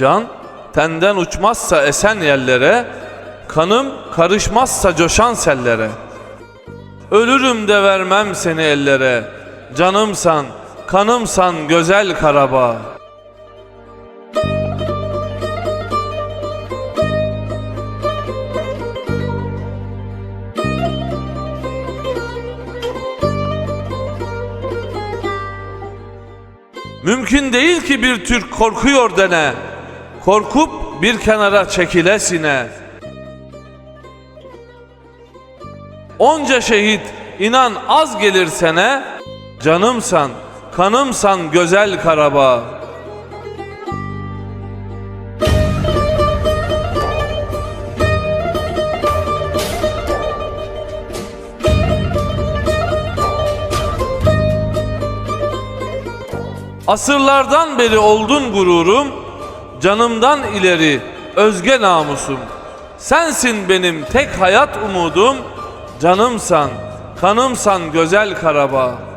Can tenden uçmazsa esen yerlere, kanım karışmazsa coşan sellere. Ölürüm de vermem seni ellere, canımsan, kanımsan güzel Karabağ. Mümkün değil ki bir Türk korkuyor dene. Korkup bir kenara çekilesine. Onca şehit inan az gelir sene. Canımsan, kanımsan güzel Karabağ. Asırlardan beri oldun gururum, canımdan ileri özge namusum. Sensin benim tek hayat umudum, canımsan, kanımsan güzel Karabağ.